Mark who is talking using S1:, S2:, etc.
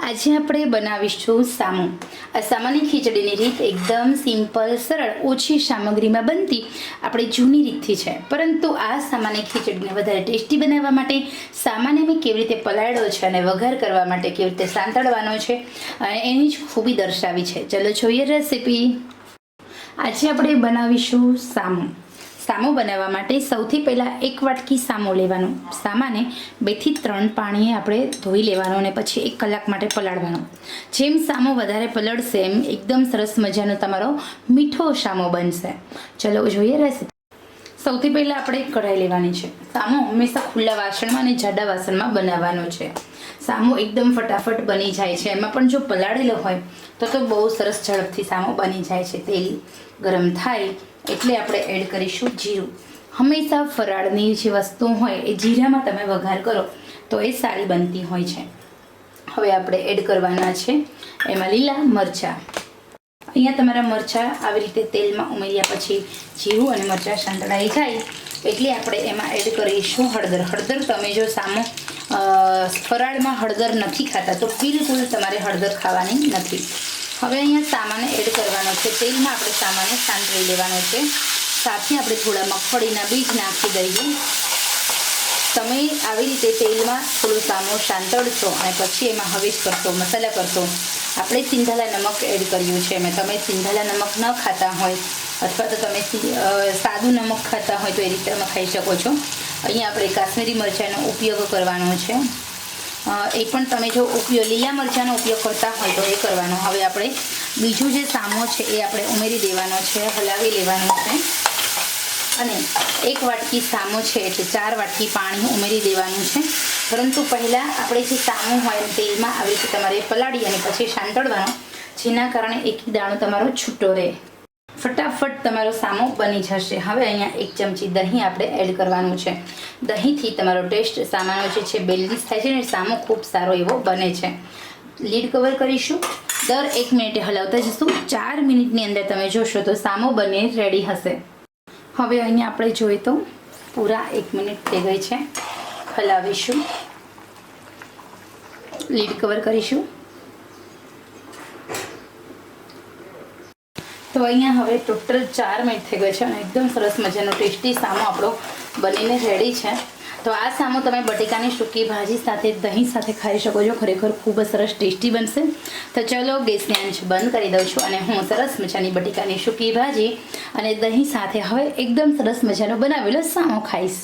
S1: આજે આપણે બનાવીશું સામુ. આ સામાની ખીચડીની રીત એકદમ સિમ્પલ, સરળ, ઓછી સામગ્રીમાં બનતી આપણી જૂની રીતથી છે. પરંતુ આ સામાની ખીચડીને વધારે ટેસ્ટી બનાવવા માટે સામાને મેં કેવી રીતે પલાળ્યો છે અને વઘાર કરવા માટે કેવી રીતે સાંતળવાનો છે અને એની જ ખૂબી દર્શાવી છે. ચલો જોઈએ રેસીપી આજે આપણે બનાવીશું સામો. સામો બનાવવા માટે સૌથી પહેલાં એક વાટકી સામો લેવાનો. સામાને બેથી ત્રણ પાણીએ આપણે ધોઈ લેવાનો અને પછી એક કલાક માટે પલાળવાનો. જેમ સામો વધારે પલળશે એમ એકદમ સરસ મજાનો તમારો મીઠો સામો બનશે. ચલો, જોઈએ રેસીપી સૌથી પહેલાં આપણે કઢાઈ લેવાની છે. સામો હંમેશા ખુલ્લા વાસણમાં અને જાડા વાસણમાં બનાવવાનો છે. સામો એકદમ ફટાફટ બની જાય છે. એમાં પણ જો પલાળેલો હોય, તો તો બહુ સરસ ઝડપથી સામો બની જાય છે તેલ. ગરમ થાય એટલે આપણે એડ કરીશું જીરું. હંમેશા ફરાળની જે વસ્તુ હોય, એ જીરામાં તમે વઘાર કરો, તો એ સારી બનતી હોય છે. હવે આપણે એડ કરવાના છે એમાં લીલા મરચાં. અહીંયા તમારા મરચાં આવી રીતે તેલમાં ઉમેર્યા પછી જીરું અને મરચાં સાંતળાઈ જાય. એટલે આપણે એમાં એડ કરીશું હળદર. હળદર તમે જો સામો ફરાળમાં હળદર નથી ખાતા, તો બિલકુલ તમારે હળદર ખાવાની નથી. હવે અહીંયા સામાને એડ કરવાનો છે. તેલમાં આપણે સામાને સાંતળી લેવાનો છે. સાથે આપણે થોડા મગફળીના બીજ નાખી દઈએ. તમે આવી રીતે તેલમાં થોડું સામો શાંતળશો અને પછી એમાં હવેશ કરશો, મસાલા કરશો. આપણે સિંધાલા નમક એડ કર્યું છે. મેં તમે સિંધાલા નમક ન ખાતા હોય અથવા તો તમે સાદું નમક ખાતા હોય તો એ રીતે તમે ખાઈ શકો છો. અહીંયા આપણે કાશ્મીરી મરચાંનો ઉપયોગ કરવાનો છે. એ પણ તમે જો ઉપયોગ લીલા મરચાંનો ઉપયોગ કરતા હોય તો એ કરવાનો. હવે આપણે બીજું જે સામો છે એ આપણે ઉમેરી દેવાનો છે, હલાવી લેવાનો છે. અને એક વાટકી સામો છે એટલે ચાર વાટકી પાણી ઉમેરી દેવાનું છે. પરંતુ પહેલાં આપણે જે સામો હોય તેલમાં આવી રીતે તમારે પલાળી અને પછી સાંતળવાનો, જેના કારણે એક દાણો તમારો છૂટો રહે. ફટાફટ તમારો સામો બની જશે. હવે અહીંયા એક ચમચી દહીં આપણે એડ કરવાનું છે. દહીંથી તમારો ટેસ્ટ સામાનો જે છે બેલેન્સ થાય છે ને સામો ખૂબ સારો એવો બને છે. લીડ કવર કરીશું. દર એક મિનિટે હલાવતા જશું. ચાર મિનિટની અંદર તમે જોશો તો સામો બને, રેડી હશે. હવે અહીંયા આપણે જોઈએ તો પૂરા એક મિનિટ થઈ ગઈ છે. હલાવીશું. લીડ કવર કરીશું. તો અહીંયા હવે ટોટલ ચાર મિનિટ થઈ ગઈ છે અને એકદમ સરસ મજાનો ટેસ્ટી સામો આપણો બનીને રેડી છે. તો આ સામો તમે બટેકાની સૂકી ભાજી સાથે, દહીં સાથે ખાઈ શકો છો. ખરેખર ખૂબ જ સરસ ટેસ્ટી બનશે. તો ચલો ગેસની આંચ બંધ કરી દઉં છું અને હું સરસ મજાની બટેકાની સૂકી ભાજી અને દહીં સાથે હવે એકદમ સરસ મજાનો બનાવેલો સામો ખાઈશ.